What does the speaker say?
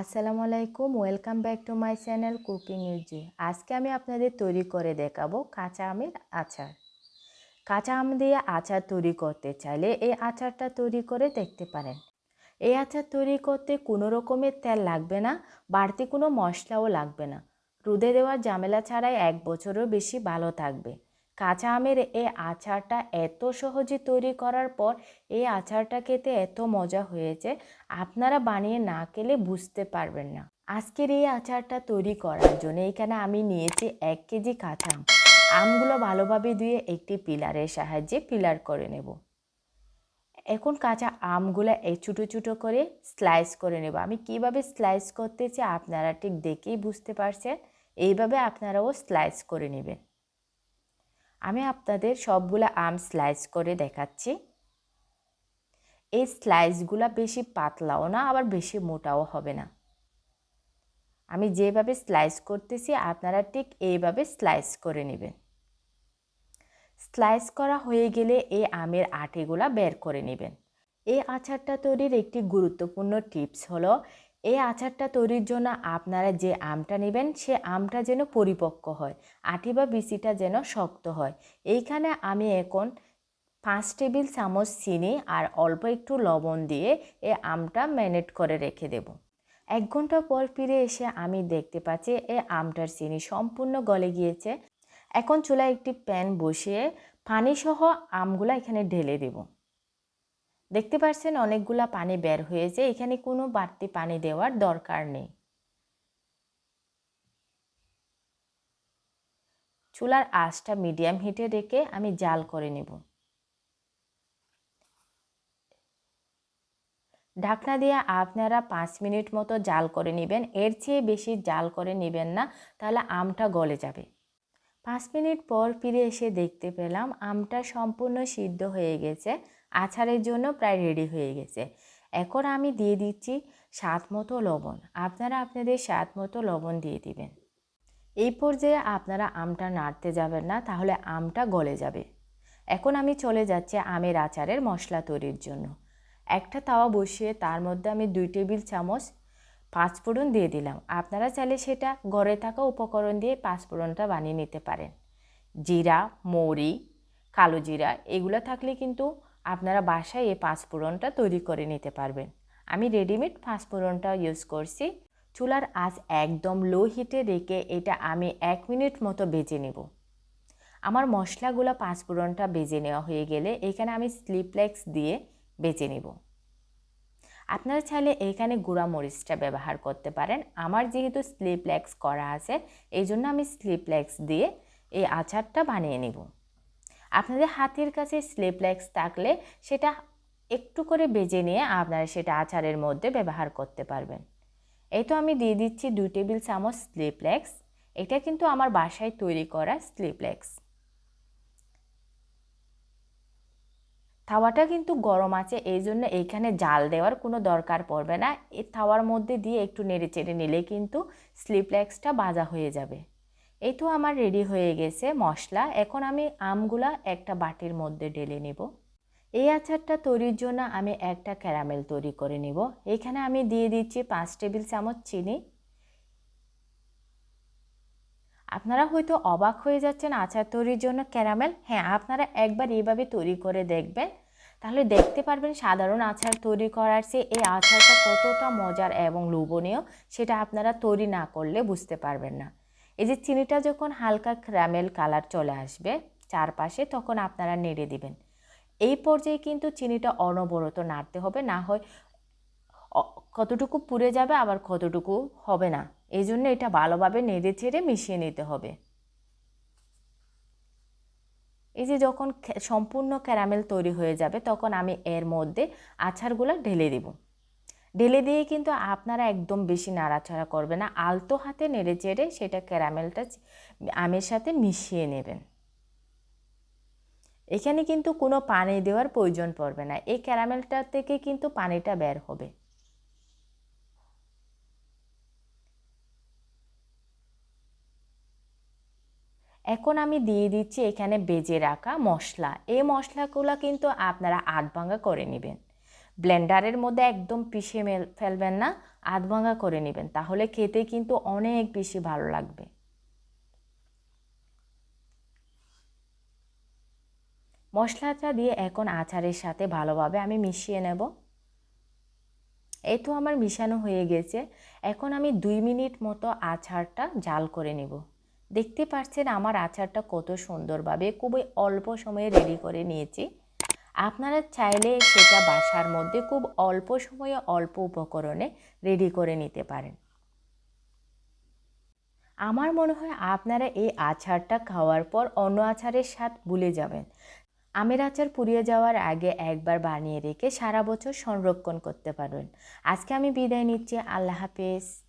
আসসালামু আলাইকুম, welcome back to my channel cooking easy আজকে আমি আপনাদের তৈরি করে দেখাবো কাঁচা আমের আচার। কাঁচা আম দিয়ে আচার তৈরি করতে চাইলে এই আচারটা তৈরি করে দেখতে পারেন। এই আচার তৈরি করতে কোনো রকমের তেল লাগবে না, বাড়তি কোনো মশলাও লাগবে না। রুদে দেওয়ার ঝামেলা ছাড়াই এক বছরও বেশি ভালো থাকবে। কাঁচা আমের এই আচারটা এত সহজে তৈরি করার পর এই আচারটা খেতে এত মজা হয়েছে, আপনারা বানিয়ে না খেলে বুঝতে পারবেন না। আজকের এই আচারটা তৈরি করার জন্য এখানে আমি নিয়েছি এক কেজি কাঁচা আম। আমগুলো ভালোভাবে ধুয়ে একটি পিলারের সাহায্যে পিলার করে নেব। এখন কাঁচা আমগুলো এই ছোটো ছোটো করে স্লাইস করে নেব। আমি কীভাবে স্লাইস করতেছি আপনারা ঠিক দেখেই বুঝতে পারছেন। এইভাবে আপনারাও স্লাইস করে নেবেন। আমি আপনাদের সবগুলো আম স্লাইস করে দেখাচ্ছি। এই স্লাইসগুলো বেশি পাতলাও না, আবার বেশি মোটাও হবে না। আমি যেভাবে স্লাইস করতেছি, আপনারা ঠিক এইভাবে স্লাইস করে নেবেন। স্লাইস করা হয়ে গেলে এই আমের আটিগুলা বের করে নেবেন। এই আচারটা তৈরির একটি গুরুত্বপূর্ণ টিপস হলো এই আচারটা তৈরির জন্য আপনারা যে আমটা নেবেন, সে আমটা যেন পরিপক্ক হয়, আটি বা বিচিটা যেন শক্ত হয়। এইখানে আমি এখন পাঁচ টেবিল চামচ চিনি আর অল্প একটু লবণ দিয়ে এই আমটা ম্যানেট করে রেখে দেব। এক ঘণ্টা পর ফিরে এসে আমি দেখতে পাচ্ছি এই আমটার চিনি সম্পূর্ণ গলে গিয়েছে। এখন চুলায় একটি প্যান বসিয়ে পানিসহ আমগুলো এখানে ঢেলে দেবো। দেখতে পাচ্ছেন অনেকগুলা পানি বের হয়েছে, এখানে কোনো বাড়তি পানি দেওয়ার দরকার নেই। চুলার আঁচটা মিডিয়াম হিটে রেখে আমি জাল করে নেব। ঢাকনা দিয়ে আপনারা পাঁচ মিনিট মতো জাল করে নেবেন। এর চেয়ে বেশি জাল করে নেবেন না, তাহলে আমটা গলে যাবে। পাঁচ মিনিট পর ফিরে এসে দেখতে পেলাম আমটা সম্পূর্ণ সিদ্ধ হয়ে গেছে। আচারের জন্য প্রায় রেডি হয়ে গেছে। এখন আমি দিয়ে দিচ্ছি স্বাদ মতো লবণ। আপনারা আপনাদের স্বাদ মতো লবণ দিয়ে দিবেন। এই পর্যায়ে আপনারা আমটা নাড়তে যাবেন না, তাহলে আমটা গলে যাবে। এখন আমি চলে যাচ্ছি আমের আচারের মশলা তৈরির জন্য। একটা তাওয়া বসিয়ে তার মধ্যে আমি দুই টেবিল চামচ পাঁচফোড়ন দিয়ে দিলাম। আপনারা চাইলে সেটা ঘরে থাকা উপকরণ দিয়ে পাঁচফোড়নটা বানিয়ে নিতে পারেন। জিরা, মৌরি, কালো জিরা, এগুলো থাকলে কিন্তু আপনারা বাসায় এই পাঁচফোড়নটা তৈরি করে নিতে পারবেন। আমি রেডিমেড পাঁচফোড়নটা ইউজ করছি। চুলার আঁচ একদম লো হিটে রেখে এটা আমি এক মিনিট মতো বেজে নেব। আমার মশলাগুলো পাঁচফোড়নটা বেজে নেওয়া হয়ে গেলে এখানে আমি স্লিপলেক্স দিয়ে বেজে নেব। আপনারা চাইলে এখানে গুঁড়া মরিচটা ব্যবহার করতে পারেন। আমার যেহেতু স্লিপলেক্স করা আছে, এই জন্য আমি স্লিপলেক্স দিয়ে এই আচারটা বানিয়ে নেব। আপনাদের হাতের কাছে স্লিপলেক্স থাকলে সেটা একটু করে বেজে নিয়ে আপনারা সেটা আচারের মধ্যে ব্যবহার করতে পারবেন। এই তো আমি দিয়ে দিচ্ছি দুই টেবিল চামচ স্লিপলেক্স এটা কিন্তু আমার বাসায় তৈরি করা স্লিপলেক্স তাওয়াটা কিন্তু গরম আছে, এই জন্য এইখানে জাল দেওয়ার কোনো দরকার পড়বে না। এই তাওয়ার মধ্যে দিয়ে একটু নেড়ে চেড়ে নিলে কিন্তু স্লিপলেক্সটা ভাজা হয়ে যাবে। এই তো আমার রেডি হয়ে গেছে মশলা। এখন আমি আমগুলা একটা বাটির মধ্যে ঢেলে নেব। এই আচারটা তৈরির জন্য আমি একটা ক্যারামেল তৈরি করে নেব। এখানে আমি দিয়ে দিচ্ছি পাঁচ টেবিল চামচ চিনি। আপনারা হয়তো অবাক হয়ে যাচ্ছেন, আচার তৈরির জন্য ক্যারামেল হ্যাঁ আপনারা একবার এইভাবে তৈরি করে দেখবেন। তাহলে দেখতে পারবেন সাধারণ আচার তৈরি করার চেয়ে এই আচারটা কতটা মজার এবং লোভনীয়, সেটা আপনারা তৈরি না করলে বুঝতে পারবেন না। এই যে চিনিটা যখন হালকা ক্যারামেল কালার চলে আসবে, চারপাশে তখন আপনারা নেড়ে দিবেন। এই পর্যায়ে কিন্তু চিনিটা অনবরত নাড়তে হবে, না হয় কতটুকু পুড়ে যাবে আবার কতটুকু হবে না। এই জন্য এটা ভালোভাবে নেড়ে ছেড়ে মিশিয়ে নিতে হবে। এই যে যখন সম্পূর্ণ ক্যারামেল তৈরি হয়ে যাবে, তখন আমি এর মধ্যে আচারগুলো ঢেলে দেব। ঢেলে দিয়ে কিন্তু আপনারা একদম বেশি নাড়াচাড়া করবে না। আলতো হাতে নেড়ে চেড়ে সেটা ক্যারামেলটা আমের সাথে মিশিয়ে নেবেন। এখানে কিন্তু কোনো পানি দেওয়ার প্রয়োজন পড়বে না। এই ক্যারামেলটা থেকে কিন্তু পানিটা বের হবে। এখন আমি দিয়ে দিচ্ছি এখানে বেজে রাখা মশলা। এই মশলাগুলো কিন্তু আপনারা আধ ভাঙা করে নেবেন। ব্লেন্ডারের মধ্যে একদম পিষে ফেলবেন না আধভাঙা করে নেবেন। তাহলে খেতে কিন্তু অনেক বেশি ভালো লাগবে। মশলাটা দিয়ে এখন আচারের সাথে ভালোভাবে আমি মিশিয়ে নেব। এই তো আমার মিশানো হয়ে গেছে। এখন আমি দুই মিনিট মতো আচারটা জাল করে নেব। দেখতে পাচ্ছেন আমার আচারটা কত সুন্দরভাবে, খুবই অল্প সময়ে রেডি করে নিয়েছি। আপনারা চাইলে সেটা বাসার মধ্যে খুব অল্প সময়ে অল্প উপকরণে রেডি করে নিতে পারেন। আমার মনে হয় আপনারা এই আচারটা খাওয়ার পর অন্য আচারের স্বাদ ভুলে যাবেন। আমের আচার পুড়িয়ে যাওয়ার আগে একবার বানিয়ে রেখে সারা বছর সংরক্ষণ করতে পারবেন। আজকে আমি বিদায় নিচ্ছি, আল্লাহ হাফেজ।